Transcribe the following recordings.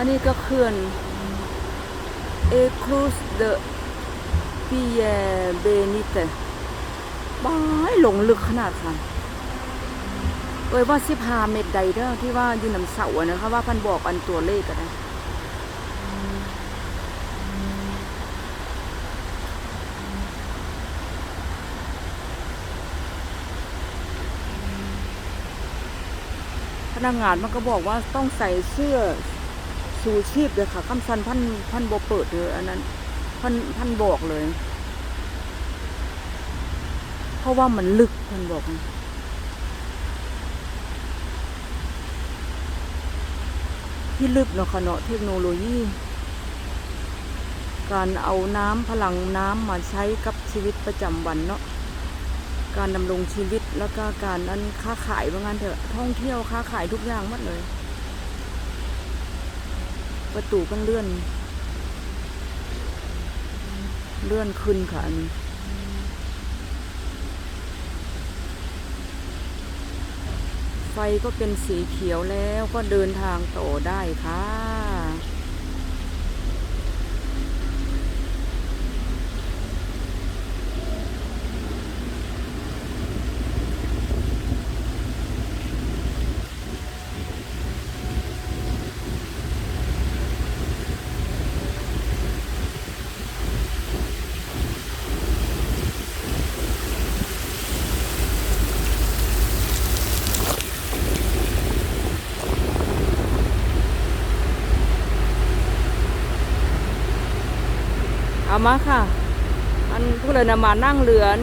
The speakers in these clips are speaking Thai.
อันนี้ก็เขื่อนเอครูสเดปิเยเบนิเตบ้ายหลงลึกขนาดค่ะเอ้ยว่าสิบห้าเมตรใดเด้อที่ว่าอยู่น้ำเสาอะนะคะว่าพันบอกอันตัวเลขกันนะพนักงานมันก็บอกว่าต้องใส่เสื้อ สูชีพเลยค่ะคำสันพันพันบอเปิดเลยอันนั้นพันพันบอกเลย เพราะว่ามันลึกพันบอกที่ลึกเนาะค่ะเนาะเทคโนโลยี การเอาน้ำพลังน้ำมาใช้กับชีวิตประจำวันเนาะการดำรงชีวิตแล้วก็การนั้นค้าขายว่างั้นเถอะท่องเที่ยวค้าขายทุกอย่างหมดเลย ประตูก็เลื่อน เลื่อนขึ้นค่ะอันนี้ไฟก็เป็นสีเขียวแล้วก็เดินทางต่อได้ค่ะ เอามาค่ะ อันผู้เลยนำมานั่งเรือน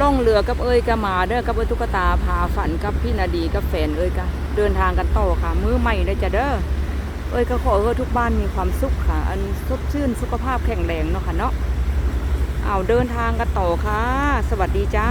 ล่องเรือกับเอ้ยกับหมาเด้อกับเอ้ยตุ๊กตาพาฝันกับพี่นาดีกับแฟนเอ้ยกันเดินทางกันต่อค่ะ มือใหม่ได้อจ้ะเด้อเอ้ยก็ขอเอ้ยทุกบ้านมีความสุขค่ะ อันสดชื่นสุขภาพแข็งแรงเนาะค่ะเนาะเอาเดินทางกันต่อค่ะ สวัสดีจ้า